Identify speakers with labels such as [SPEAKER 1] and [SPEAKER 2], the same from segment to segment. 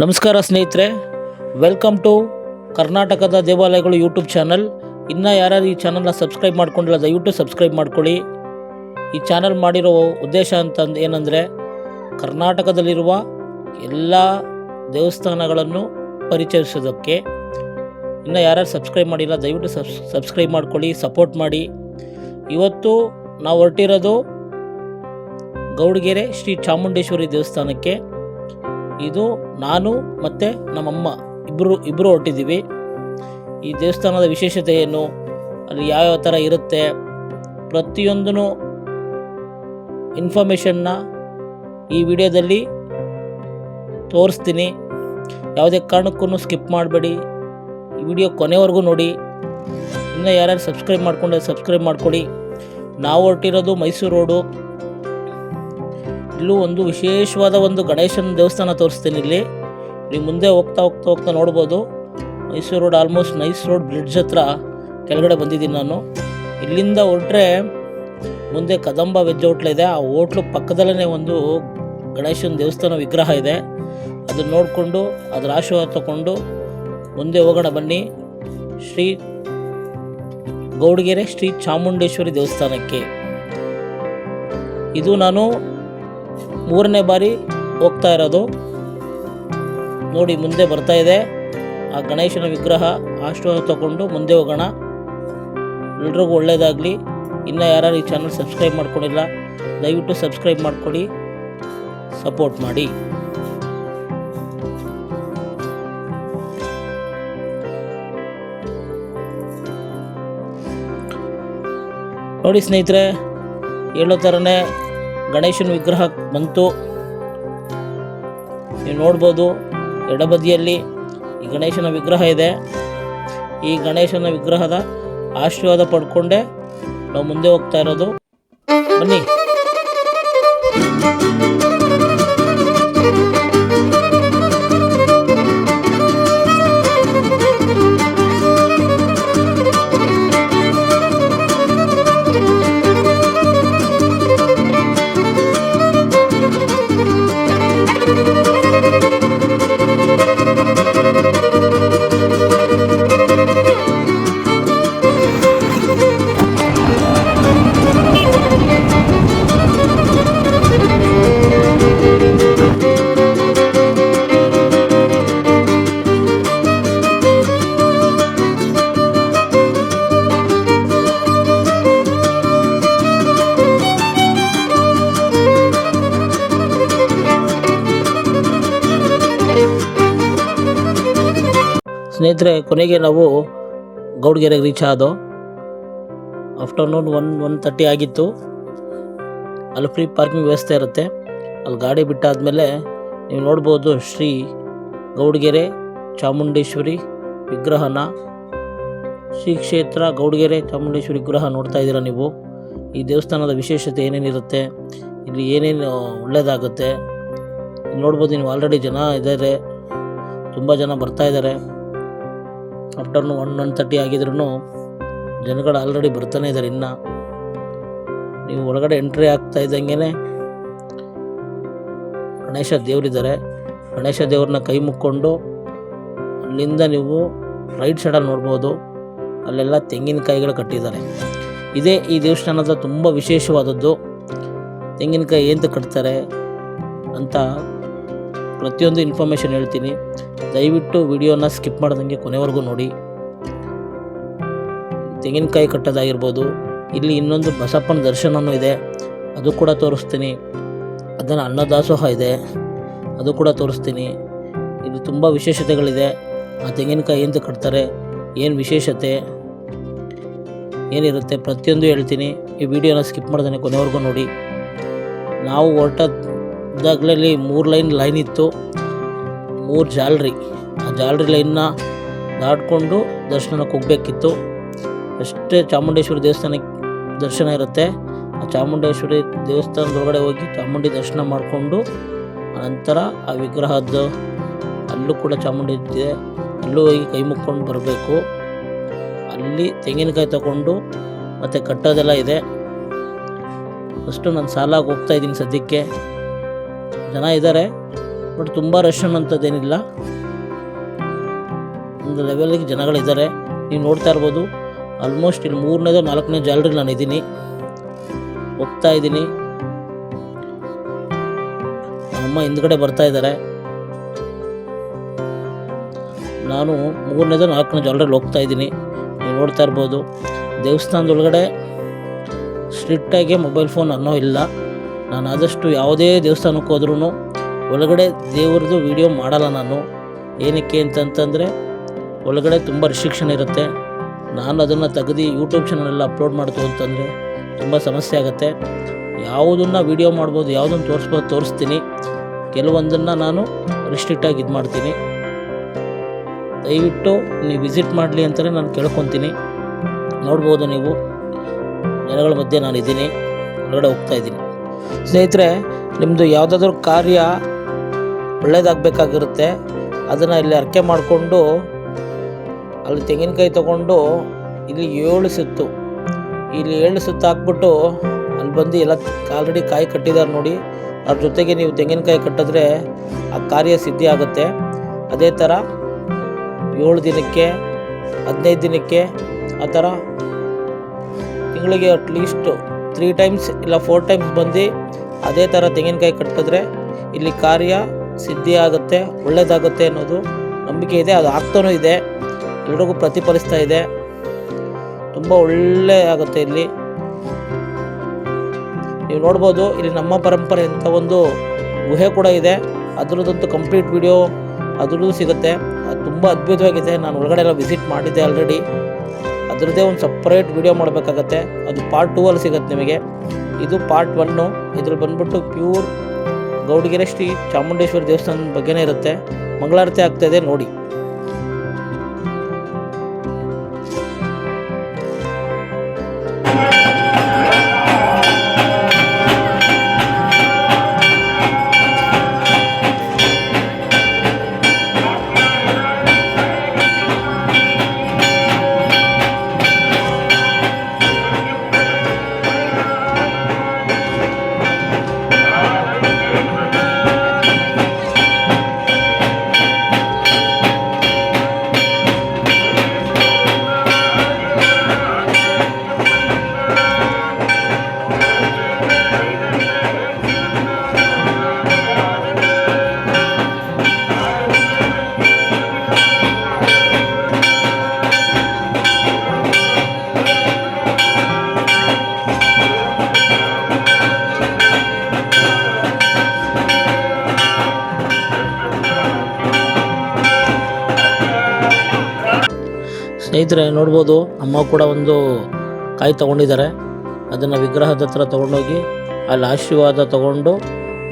[SPEAKER 1] ನಮಸ್ಕಾರ ಸ್ನೇಹಿತರೆ welcome to ಕರ್ನಾಟಕದ ದೇವಾಲಯಗಳು ಯೂಟ್ಯೂಬ್ ಚಾನಲ್ ಇನ್ನು ಯಾರ್ಯಾರು ಈ ಚಾನಲ್ನ ಸಬ್ಸ್ಕ್ರೈಬ್ ಮಾಡ್ಕೊಂಡಿಲ್ಲ, ದಯವಿಟ್ಟು ಸಬ್ಸ್ಕ್ರೈಬ್ ಮಾಡ್ಕೊಳ್ಳಿ. ಈ ಚಾನಲ್ ಮಾಡಿರೋ ಉದ್ದೇಶ ಅಂತಂದು ಏನಂದರೆ, ಕರ್ನಾಟಕದಲ್ಲಿರುವ ಎಲ್ಲ ದೇವಸ್ಥಾನಗಳನ್ನು ಪರಿಚಯಿಸೋದಕ್ಕೆ. ಇನ್ನು ಯಾರ್ಯಾರು ಸಬ್ಸ್ಕ್ರೈಬ್ ಮಾಡಿಲ್ಲ, ದಯವಿಟ್ಟು ಸಬ್ಸ್ ಸಬ್ಸ್ಕ್ರೈಬ್ ಮಾಡ್ಕೊಳ್ಳಿ ಸಪೋರ್ಟ್ ಮಾಡಿ. ಇವತ್ತು ನಾವು ಹೊರಟಿರೋದು ಗೌಡಗೆರೆ ಶ್ರೀ ಚಾಮುಂಡೇಶ್ವರಿ ದೇವಸ್ಥಾನಕ್ಕೆ. ಇದು ನಾನು ಮತ್ತು ನಮ್ಮಮ್ಮ ಇಬ್ಬರು ಇಬ್ಬರು ಹೊರಟಿದ್ದೀವಿ ಈ ದೇವಸ್ಥಾನದ ವಿಶೇಷತೆ ಏನು? ಅಲ್ಲಿ ಯಾವ್ಯಾವ ಥರ ಇರುತ್ತೆ? ಪ್ರತಿಯೊಂದೂ ಇನ್ಫಾರ್ಮೇಷನ್ನ ಈ ವಿಡಿಯೋದಲ್ಲಿ ತೋರಿಸ್ತೀನಿ. ಯಾವುದೇ ಕಾರಣಕ್ಕೂ ಸ್ಕಿಪ್ ಮಾಡಬೇಡಿ. ಈ ವಿಡಿಯೋ ಕೊನೆವರೆಗೂ ನೋಡಿ. ಇನ್ನೂ ಯಾರ್ಯಾರು ಸಬ್ಸ್ಕ್ರೈಬ್ ಮಾಡಿಕೊಂಡ್ರೆ ಸಬ್ಸ್ಕ್ರೈಬ್ ಮಾಡ್ಕೊಳ್ಳಿ. ನಾವು ಹೊರಟಿರೋದು ಮೈಸೂರು ರೋಡು ಇಲ್ಲೂ ಒಂದು ವಿಶೇಷವಾದ ಒಂದು ಗಣೇಶನ ದೇವಸ್ಥಾನ ತೋರಿಸ್ತೀನಿ ಇಲ್ಲಿ. ನೀವು ಮುಂದೆ ಹೋಗ್ತಾ ಹೋಗ್ತಾ ಹೋಗ್ತಾ ನೋಡ್ಬೋದು. Mysuru road almost nice road bridge ಹತ್ರ ಕೆಳಗಡೆ ಬಂದಿದ್ದೀನಿ ನಾನು. ಇಲ್ಲಿಂದ ಹೊರಟ್ರೆ ಮುಂದೆ ಕದಂಬ ವೆಜ್ ಹೋಟ್ಲ್ ಇದೆ. ಆ ಹೋಟ್ಲು ಪಕ್ಕದಲ್ಲೇ ಒಂದು ಗಣೇಶನ ದೇವಸ್ಥಾನ ವಿಗ್ರಹ ಇದೆ. ಅದನ್ನು ನೋಡಿಕೊಂಡು, ಅದರ ಆಶೀರ್ವಾದ ತಗೊಂಡು ಮುಂದೆ ಹೋಗೋಣ ಬನ್ನಿ. ಶ್ರೀ ಗೌಡಗೆರೆ ಶ್ರೀ ಚಾಮುಂಡೇಶ್ವರಿ ದೇವಸ್ಥಾನಕ್ಕೆ. ಇದು ನಾನು ಮೂರನೇ ಬಾರಿ ಹೋಗ್ತಾ ಇರೋದು. ನೋಡಿ, ಮುಂದೆ ಬರ್ತಾ ಇದೆ. ಆ ಗಣೇಶನ ವಿಗ್ರಹ ಆಶೀರ್ವಾದ ತಗೊಂಡು ಮುಂದೆ ಹೋಗೋಣ. ಎಲ್ರಿಗೂ ಒಳ್ಳೆಯದಾಗಲಿ ಇನ್ನೂ ಯಾರು ಈ ಚಾನಲ್ ಸಬ್ಸ್ಕ್ರೈಬ್ ಮಾಡ್ಕೊಂಡಿಲ್ಲ, ದಯವಿಟ್ಟು ಸಬ್ಸ್ಕ್ರೈಬ್ ಮಾಡ್ಕೊಳ್ಳಿ ಸಪೋರ್ಟ್ ಮಾಡಿ. ನೋಡಿ ಸ್ನೇಹಿತರೆ, ಹೇಳೋ ಥರನೇ ಗಣೇಶನ ವಿಗ್ರಹ ಬಂತು. ನೀವು ನೋಡ್ಬೋದು, ಎಡಬದಿಯಲ್ಲಿ ಈ ಗಣೇಶನ ವಿಗ್ರಹ ಇದೆ. ಈ ಗಣೇಶನ ವಿಗ್ರಹದ ಆಶೀರ್ವಾದ ಪಡ್ಕೊಂಡೆ ನಾವು ಮುಂದೆ ಹೋಗ್ತಾ ಇರೋದು. ಬನ್ನಿ. ಸ್ನೇಹಿತರೆ, ಕೊನೆಗೆ ನಾವು ಗೌಡ್ಗೆರೆಗೆ ರೀಚ್ ಆದೋ. ಆಫ್ಟರ್ನೂನ್ ಒನ್ ಒನ್ ತರ್ಟಿ ಆಗಿತ್ತು. ಅಲ್ಲಿ ಫ್ರೀ ಪಾರ್ಕಿಂಗ್ ವ್ಯವಸ್ಥೆ ಇರುತ್ತೆ. ಅಲ್ಲಿ ಗಾಡಿ ಬಿಟ್ಟಾದಮೇಲೆ ನೀವು ನೋಡ್ಬೋದು ಶ್ರೀ ಗೌಡ್ಗೆರೆ, ಚಾಮುಂಡೇಶ್ವರಿ ವಿಗ್ರಹನ. ಶ್ರೀ ಕ್ಷೇತ್ರ ಗೌಡ್ಗೆರೆ, ಚಾಮುಂಡೇಶ್ವರಿ ವಿಗ್ರಹ ನೋಡ್ತಾ ಇದ್ದೀರಾ ನೀವು? ಈ ದೇವಸ್ಥಾನದ ವಿಶೇಷತೆ ಏನೇನಿರುತ್ತೆ? ಇಲ್ಲಿ ಏನೇನು ಒಳ್ಳೆಯದಾಗುತ್ತೆ ನೋಡ್ಬೋದು ನೀವು ಆಲ್ರೆಡಿ ಜನ ಇದ್ದಾರೆ. ತುಂಬ ಜನ ಬರ್ತಾ ಇದ್ದಾರೆ. ಆಫ್ಟರ್ನೂನ್ ಒನ್ ಒನ್ ತರ್ಟಿ ಆಗಿದ್ರೂ ಜನಗಳು ಆಲ್ರೆಡಿ ಬರ್ತಾನೆ ಇದ್ದಾರೆ ಇನ್ನು. ನೀವು ಒಳಗಡೆ ಎಂಟ್ರಿ ಆಗ್ತಾ ಇದ್ದಂಗೆ ಗಣೇಶ ದೇವರಿದ್ದಾರೆ. ಗಣೇಶ ದೇವ್ರನ್ನ ಕೈ ಮುಕ್ಕೊಂಡು ಅಲ್ಲಿಂದ ನೀವು ರೈಟ್ ಸೈಡಲ್ಲಿ ನೋಡ್ಬೋದು. ಅಲ್ಲೆಲ್ಲ ತೆಂಗಿನಕಾಯಿಗಳು ಕಟ್ಟಿದ್ದಾರೆ. ಇದೇ ಈ ದೇವಸ್ಥಾನದ ತುಂಬ ವಿಶೇಷವಾದದ್ದು. ತೆಂಗಿನಕಾಯಿ ಏನು ಕಟ್ತಾರೆ ಅಂತ ಪ್ರತಿಯೊಂದು ಇನ್ಫಾರ್ಮೇಷನ್ ಹೇಳ್ತೀನಿ. ದಯವಿಟ್ಟು ವಿಡಿಯೋನ ಸ್ಕಿಪ್ ಮಾಡ್ದಂಗೆ ಕೊನೆವರೆಗೂ ನೋಡಿ. ತೆಂಗಿನಕಾಯಿ ಕಟ್ಟೋದಾಗಿರ್ಬೋದು, ಇಲ್ಲಿ ಇನ್ನೊಂದು ಬಸಪ್ಪನ ದರ್ಶನವೂ ಇದೆ. ಅದು ಕೂಡ ತೋರಿಸ್ತೀನಿ. ಅದನ್ನು ಅನ್ನದಾಸೋಹ ಇದೆ. ಅದು ಕೂಡ ತೋರಿಸ್ತೀನಿ. ಇಲ್ಲಿ ತುಂಬ ವಿಶೇಷತೆಗಳಿದೆ. ಆ ತೆಂಗಿನಕಾಯಿ ಎಂದು ಕಟ್ತಾರೆ, ಏನು ವಿಶೇಷತೆ, ಏನಿರುತ್ತೆ ಪ್ರತಿಯೊಂದು ಹೇಳ್ತೀನಿ. ಈ ವಿಡಿಯೋನ ಸ್ಕಿಪ್ ಮಾಡ್ದೇ ಕೊನೆವರೆಗೂ ನೋಡಿ. ನಾವು ಹೊರಟದಾಗಲೇ ಮೂರು ಲೈನ್ ಲೈನ್ ಇತ್ತು. ಮೂರು ಜಾಲರಿ. ಆ ಜಾಲ್ರಿ ಲೈನ್ನ ದಾಟ್ಕೊಂಡು ದರ್ಶನಕ್ಕೆ ಹೋಗಬೇಕಿತ್ತು. ಅಷ್ಟೇ ಚಾಮುಂಡೇಶ್ವರಿ ದೇವಸ್ಥಾನಕ್ಕೆ ದರ್ಶನ ಇರುತ್ತೆ. ಆ ಚಾಮುಂಡೇಶ್ವರಿ ದೇವಸ್ಥಾನದೊಳಗಡೆ ಹೋಗಿ ಚಾಮುಂಡಿ ದರ್ಶನ ಮಾಡಿಕೊಂಡು ನಂತರ ಆ ವಿಗ್ರಹದ ಅಲ್ಲೂ ಕೂಡ ಚಾಮುಂಡಿ ಇದೆ. ಅಲ್ಲೂ ಹೋಗಿ ಕೈ ಮುಕ್ಕೊಂಡು ಬರಬೇಕು. ಅಲ್ಲಿ ತೆಂಗಿನಕಾಯಿ ತಗೊಂಡು ಮತ್ತು ಕಟ್ಟೋದೆಲ್ಲ ಇದೆ. ಫಸ್ಟು ನಾನು ಸಾಲಾಗಿ ಹೋಗ್ತಾ ಇದ್ದೀನಿ ಸದ್ಯಕ್ಕೆ. ಜನ ಇದ್ದಾರೆ ಬಟ್ ತುಂಬ ರಶ್ ಅನ್ನೋಂಥದ್ದೇನಿಲ್ಲ ಒಂದು ಲೆವೆಲಿಗೆ ಜನಗಳಿದ್ದಾರೆ. ನೀವು ನೋಡ್ತಾ ಇರ್ಬೋದು ಆಲ್ಮೋಸ್ಟ್ ಇಲ್ಲಿ ಮೂರನೇದು ನಾಲ್ಕನೇ ಜಾಲರಿ ನಾನು ಇದ್ದೀನಿ. ಹೋಗ್ತಾ ಇದ್ದೀನಿ. ಅಮ್ಮ ಹಿಂದ್ಗಡೆ ಬರ್ತಾ ಇದ್ದಾರೆ. ನಾನು ಮೂರನೇದು ನಾಲ್ಕನೇ ಜಾಲರಲ್ಲಿ ಹೋಗ್ತಾ ಇದ್ದೀನಿ. ನೀವು ನೋಡ್ತಾ ಇರ್ಬೋದು, ದೇವಸ್ಥಾನದೊಳಗಡೆ ಸ್ಟ್ರಿಕ್ಟಾಗಿ ಮೊಬೈಲ್ ಫೋನ್ ಅನ್ನೋ ಇಲ್ಲ. ನಾನು ಆದಷ್ಟು ಯಾವುದೇ ದೇವಸ್ಥಾನಕ್ಕೆ ಹೋದ್ರೂ ಒಳಗಡೆ ದೇವ್ರದ್ದು ವೀಡಿಯೋ ಮಾಡಲ್ಲ ನಾನು. ಏನಕ್ಕೆ ಅಂತಂತಂದರೆ ಒಳಗಡೆ ತುಂಬ ರಿಸ್ಟ್ರಿಕ್ಷನ್ ಇರುತ್ತೆ. ನಾನು ಅದನ್ನು ತೆಗೆದು ಯೂಟ್ಯೂಬ್ ಚಾನಲಲ್ಲಿ ಅಪ್ಲೋಡ್ ಮಾಡ್ತೀವಿ ಅಂತಂದರೆ ತುಂಬ ಸಮಸ್ಯೆ ಆಗುತ್ತೆ. ಯಾವುದನ್ನು ವೀಡಿಯೋ ಮಾಡ್ಬೋದು, ಯಾವುದನ್ನು ತೋರಿಸ್ಬೋದು, ತೋರಿಸ್ತೀನಿ. ಕೆಲವೊಂದನ್ನು ನಾನು ರಿಸ್ಟ್ರಿಕ್ಟಾಗಿ ಇದು ಮಾಡ್ತೀನಿ. ದಯವಿಟ್ಟು ನೀವು ವಿಸಿಟ್ ಮಾಡಲಿ ಅಂತಲೇ ನಾನು ಕೇಳ್ಕೊತೀನಿ. ನೋಡ್ಬೋದು ನೀವು. ಜನಗಳ ಮಧ್ಯೆ ನಾನು ಇದ್ದೀನಿ ಒಳಗಡೆ ಹೋಗ್ತಾ ಇದ್ದೀನಿ. ಸ್ನೇಹಿತರೆ ನಿಮ್ಮದು ಯಾವುದಾದ್ರೂ ಕಾರ್ಯ ಒಳ್ಳೇದಾಗಬೇಕಾಗಿರುತ್ತೆ. ಅದನ್ನು ಇಲ್ಲಿ ಅರ್ಕೆ ಮಾಡಿಕೊಂಡು, ಅಲ್ಲಿ ತೆಂಗಿನಕಾಯಿ ತೊಗೊಂಡು ಇಲ್ಲಿ ಏಳು ಸುತ್ತು. ಇಲ್ಲಿ ಏಳು ಸುತ್ತು ಹಾಕ್ಬಿಟ್ಟು ಅಲ್ಲಿ ಬಂದು ಎಲ್ಲ ಆಲ್ರೆಡಿ ಕಾಯಿ ಕಟ್ಟಿದ್ದಾರೆ ನೋಡಿ. ಅದ್ರ ಜೊತೆಗೆ ನೀವು ತೆಂಗಿನಕಾಯಿ ಕಟ್ಟಿದ್ರೆ ಆ ಕಾರ್ಯ ಸಿದ್ಧಿ ಆಗುತ್ತೆ. ಅದೇ ಥರ ಏಳು ದಿನಕ್ಕೆ, ಹದಿನೈದು ದಿನಕ್ಕೆ ಆ ಥರ ತಿಂಗಳಿಗೆ ಅಟ್ಲೀಸ್ಟ್ ತ್ರೀ ಟೈಮ್ಸ್ ಇಲ್ಲ ಫೋರ್ ಟೈಮ್ಸ್ ಬಂದು ಅದೇ ಥರ ತೆಂಗಿನಕಾಯಿ ಕಟ್ಟಿದ್ರೆ ಇಲ್ಲಿ ಕಾರ್ಯ ಸಿದ್ಧಿ ಆಗುತ್ತೆ ಒಳ್ಳೆಯದಾಗುತ್ತೆ ಅನ್ನೋದು ನಂಬಿಕೆ ಇದೆ, ಅದು ಆಗ್ತಾನೂ ಇದೆ, ಎಲ್ರಿಗೂ ಪ್ರತಿಫಲಿಸ್ತಾ ಇದೆ. ತುಂಬ ಒಳ್ಳೆ ಆಗುತ್ತೆ ಇಲ್ಲಿ. ನೀವು ನೋಡ್ಬೋದು, ಇಲ್ಲಿ ನಮ್ಮ ಪರಂಪರೆ ಅಂತ ಒಂದು ಗುಹೆ ಕೂಡ ಇದೆ. ಅದರದ್ದಂತೂ ಕಂಪ್ಲೀಟ್ ವಿಡಿಯೋ ಅದ್ರದ್ದು ಸಿಗುತ್ತೆ. ಅದು ತುಂಬ ಅದ್ಭುತವಾಗಿದೆ. ನಾನು ಒಳಗಡೆ ಎಲ್ಲ ವಿಸಿಟ್ ಮಾಡಿದ್ದೆ ಆಲ್ರೆಡಿ ಅದರದ್ದೇ ಒಂದು ಸಪ್ರೇಟ್ ವಿಡಿಯೋ ಮಾಡಬೇಕಾಗತ್ತೆ. ಅದು ಪಾರ್ಟ್ ಟೂ ಅಲ್ಲಿ ಸಿಗುತ್ತೆ ನಿಮಗೆ. ಇದು ಪಾರ್ಟ್ ಒನ್ನು ಇದ್ರಲ್ಲಿ ಬಂದ್ಬಿಟ್ಟು ಪ್ಯೂರ್ ಗೌಡಗಿರಿ ಶ್ರೀ ಚಾಮುಂಡೇಶ್ವರಿ ದೇವಸ್ಥಾನದ ಬಗ್ಗೆನೇ ಇರುತ್ತೆ. ಮಂಗಳಾರತಿ ಆಗ್ತಾ ಇದೆ ನೋಡಿ. ಸ್ನೇಹಿತರೆ, ನೋಡ್ಬೋದು ಅಮ್ಮ ಕೂಡ ಒಂದು ಕಾಯಿ ತಗೊಂಡಿದ್ದಾರೆ. ಅದನ್ನು ವಿಗ್ರಹದ ಹತ್ರ ತೊಗೊಂಡೋಗಿ ಅಲ್ಲಿ ಆಶೀರ್ವಾದ ತಗೊಂಡು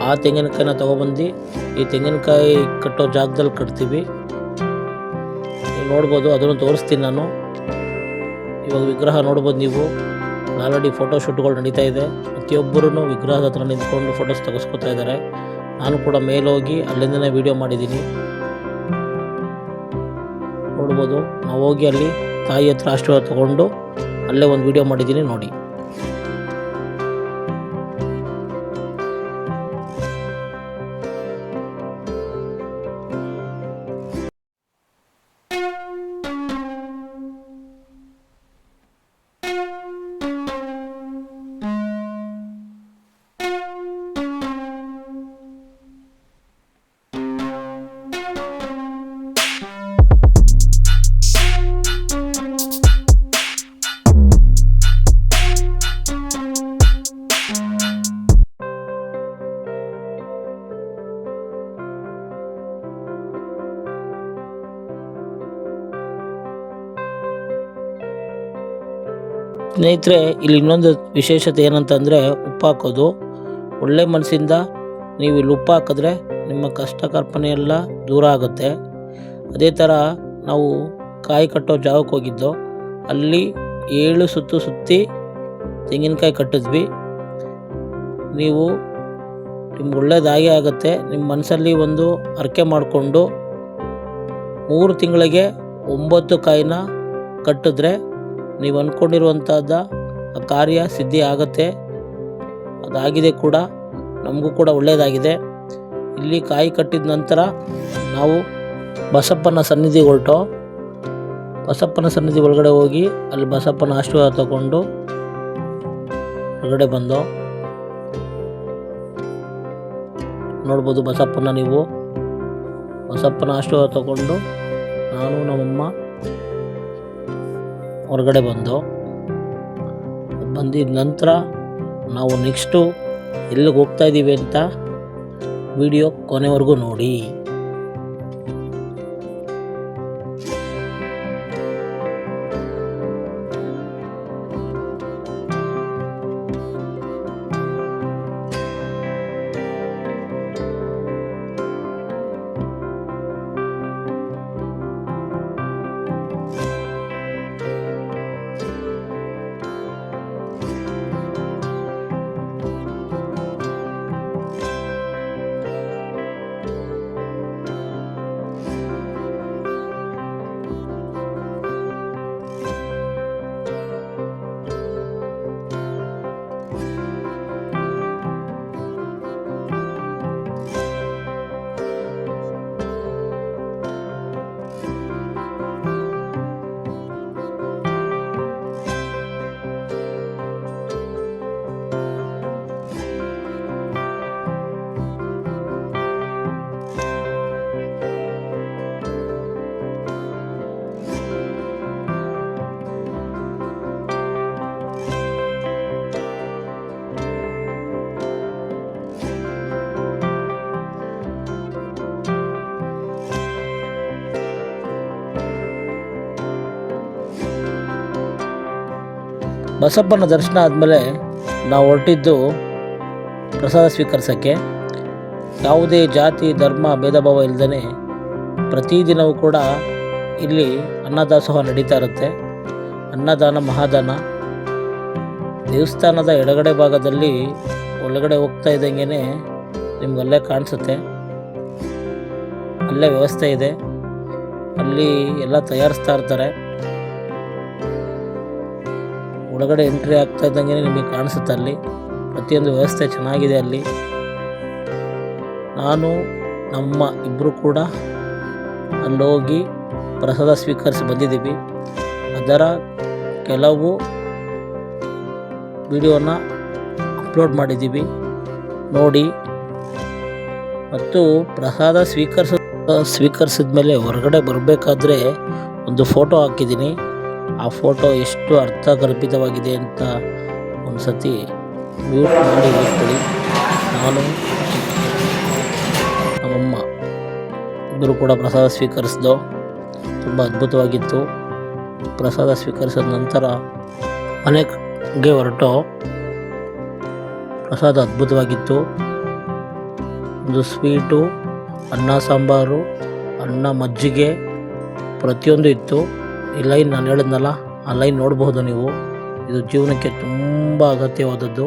[SPEAKER 1] ಆ ತೆಂಗಿನಕಾಯಿನ ತೊಗೊಬಂದು ಈ ತೆಂಗಿನಕಾಯಿ ಕಟ್ಟೋ ಜಾಗದಲ್ಲಿ ಕಟ್ತೀವಿ. ನೋಡ್ಬೋದು, ಅದನ್ನು ತೋರಿಸ್ತೀನಿ ನಾನು. ಇವಾಗ ವಿಗ್ರಹ ನೋಡ್ಬೋದು ನೀವು. ಆಲ್ರೆಡಿ ಫೋಟೋ ಶೂಟ್ಗಳು ನಡೀತಾ ಇದೆ. ಪ್ರತಿಯೊಬ್ಬರೂ ವಿಗ್ರಹದ ಹತ್ರ ನಿಂತ್ಕೊಂಡು ಫೋಟೋಸ್ ತೆಗೆಸ್ಕೊತಾ ಇದ್ದಾರೆ. ನಾನು ಕೂಡ ಮೇಲೋಗಿ ಅಲ್ಲಿಂದನೇ ವೀಡಿಯೋ ಮಾಡಿದ್ದೀನಿ. ನೋಡ್ಬೋದು. ನಾವು ಹೋಗಿ ಅಲ್ಲಿ ತಾಯಿ ಹತ್ರ ಆಶೀರ್ವಾದ ತೊಗೊಂಡು ಅಲ್ಲೇ ಒಂದು ವಿಡಿಯೋ ಮಾಡಿದ್ದೀನಿ ನೋಡಿ. ಸ್ನೇಹಿತರೆ, ಇಲ್ಲಿ ಇನ್ನೊಂದು ವಿಶೇಷತೆ ಏನಂತಂದರೆ ಉಪ್ಪು ಹಾಕೋದು. ಒಳ್ಳೆ ಮನಸ್ಸಿಂದ ನೀವು ಇಲ್ಲಿ ಉಪ್ಪು ಹಾಕಿದ್ರೆ ನಿಮ್ಮ ಕಷ್ಟ ಕಾರ್ಪಣೆ ಎಲ್ಲ ದೂರ ಆಗುತ್ತೆ. ಅದೇ ಥರ ನಾವು ಕಾಯಿ ಕಟ್ಟೋ ಜಾಗಕ್ಕೆ ಹೋಗಿದ್ದು, ಅಲ್ಲಿ ಏಳು ಸುತ್ತು ಸುತ್ತಿ ತೆಂಗಿನಕಾಯಿ ಕಟ್ಟಿದ್ವಿ. ನೀವು ನಿಮ್ಗೆ ಒಳ್ಳೇದಾಗೇ ಆಗುತ್ತೆ. ನಿಮ್ಮ ಮನಸ್ಸಲ್ಲಿ ಒಂದು ಅರ್ಕೆ ಮಾಡಿಕೊಂಡು ಮೂರು ತಿಂಗಳಿಗೆ ಒಂಬತ್ತು ಕಾಯಿನ ಕಟ್ಟಿದ್ರೆ ನೀವು ಅಂದ್ಕೊಂಡಿರುವಂಥದ್ದು ಆ ಕಾರ್ಯ ಸಿದ್ಧಿ ಆಗುತ್ತೆ. ಅದಾಗಿದೆ ಕೂಡ. ನಮಗೂ ಕೂಡ ಒಳ್ಳೆಯದಾಗಿದೆ ಇಲ್ಲಿ ಕಾಯಿ ಕಟ್ಟಿದ ನಂತರ ನಾವು ಬಸಪ್ಪನ ಸನ್ನಿಧಿಗೆ ಹೊರಟು. ಬಸಪ್ಪನ ಸನ್ನಿಧಿ ಒಳಗಡೆ ಹೋಗಿ ಅಲ್ಲಿ ಬಸಪ್ಪನ ಆಶೀರ್ವಾದ ತಗೊಂಡು ಒಳಗಡೆ ಬಂದು ನೋಡ್ಬೋದು ಬಸಪ್ಪನ ನೀವು. ಬಸಪ್ಪನ ಆಶೀರ್ವಾದ ತಗೊಂಡು ನಾನು, ನಮ್ಮಮ್ಮ ಹೊರಗಡೆ ಬಂದು ಬಂದಿದ ನಂತರ ನಾವು ನೆಕ್ಸ್ಟು ಎಲ್ಲಿಗೆ ಹೋಗ್ತಾ ಇದ್ದೀವಿ ಅಂತ ವಿಡಿಯೋ ಕೊನೆವರೆಗೂ ನೋಡಿ. ಬಸಪ್ಪನ ದರ್ಶನ ಆದಮೇಲೆ ನಾವು ಹೊರಟಿದ್ದು ಪ್ರಸಾದ ಸ್ವೀಕರಿಸೋಕ್ಕೆ. ಯಾವುದೇ ಜಾತಿ, ಧರ್ಮ ಭೇದ ಭಾವ ಇಲ್ಲದೇ ಪ್ರತಿದಿನವೂ ಕೂಡ ಇಲ್ಲಿ ಅನ್ನದಾಸೋಹ ನಡೀತಾ ಇರುತ್ತೆ. ಅನ್ನದಾನ, ಮಹಾದಾನ. ದೇವಸ್ಥಾನದ ಎಡಗಡೆ ಭಾಗದಲ್ಲಿ ಒಳಗಡೆ ಹೋಗ್ತಾ ಇದ್ದಂಗೆ ನಿಮಗಲ್ಲೇ ಕಾಣಿಸುತ್ತೆ. ಅಲ್ಲೇ ವ್ಯವಸ್ಥೆ ಇದೆ. ಅಲ್ಲಿ ಎಲ್ಲ ತಯಾರಿಸ್ತಾ ಇರ್ತಾರೆ. ಒಳಗಡೆ ಎಂಟ್ರಿ ಆಗ್ತಾ ಇದ್ದಂಗೆ ನಿಮಗೆ ಕಾಣಿಸುತ್ತೆ ಅಲ್ಲಿ. ಪ್ರತಿಯೊಂದು ವ್ಯವಸ್ಥೆ ಚೆನ್ನಾಗಿದೆ ಅಲ್ಲಿ. ನಾನು, ನಮ್ಮ ಇಬ್ಬರು ಕೂಡ ಅಲ್ಲೋಗಿ ಪ್ರಸಾದ ಸ್ವೀಕರಿಸಿ ಬಂದಿದ್ದೀವಿ. ಅದರ ಕೆಲವು ವಿಡಿಯೋನ ಅಪ್ಲೋಡ್ ಮಾಡಿದ್ದೀವಿ. ನೋಡಿ. ಮತ್ತು ಪ್ರಸಾದ ಸ್ವೀಕರಿಸ ಸ್ವೀಕರಿಸಿದ ಮೇಲೆ ಹೊರಗಡೆ ಬರಬೇಕಾದ್ರೆ ಒಂದು ಫೋಟೋ ಹಾಕಿದ್ದೀನಿ. ಆ ಫೋಟೋ ಎಷ್ಟು ಅರ್ಥಗರ್ಭಿತವಾಗಿದೆ ಅಂತ ಒಂದು ಸತಿ ಮ್ಯೂಟ್ ಮಾಡಿ ಓದ್ಕೊಳ್ಳಿ ನಾನು, ನಮ್ಮಮ್ಮ ಇಬ್ಬರು ಕೂಡ ಪ್ರಸಾದ ಸ್ವೀಕರಿಸಿದೋ, ತುಂಬ ಅದ್ಭುತವಾಗಿತ್ತು. ಪ್ರಸಾದ ಸ್ವೀಕರಿಸಿದ ನಂತರ ಮನೆಗೆ ಹೊರಟು, ಪ್ರಸಾದ ಅದ್ಭುತವಾಗಿತ್ತು. ಒಂದು ಸ್ವೀಟು, ಅನ್ನ ಸಾಂಬಾರು, ಅನ್ನ ಮಜ್ಜಿಗೆ ಪ್ರತಿಯೊಂದು ಇತ್ತು. ಈ ಲೈನ್ ನಾನು ಹೇಳಿದ್ನಲ್ಲ ಆ ಲೈನ್ ನೋಡ್ಬೋದು ನೀವು. ಇದು ಜೀವನಕ್ಕೆ ತುಂಬ ಅಗತ್ಯವಾದದ್ದು.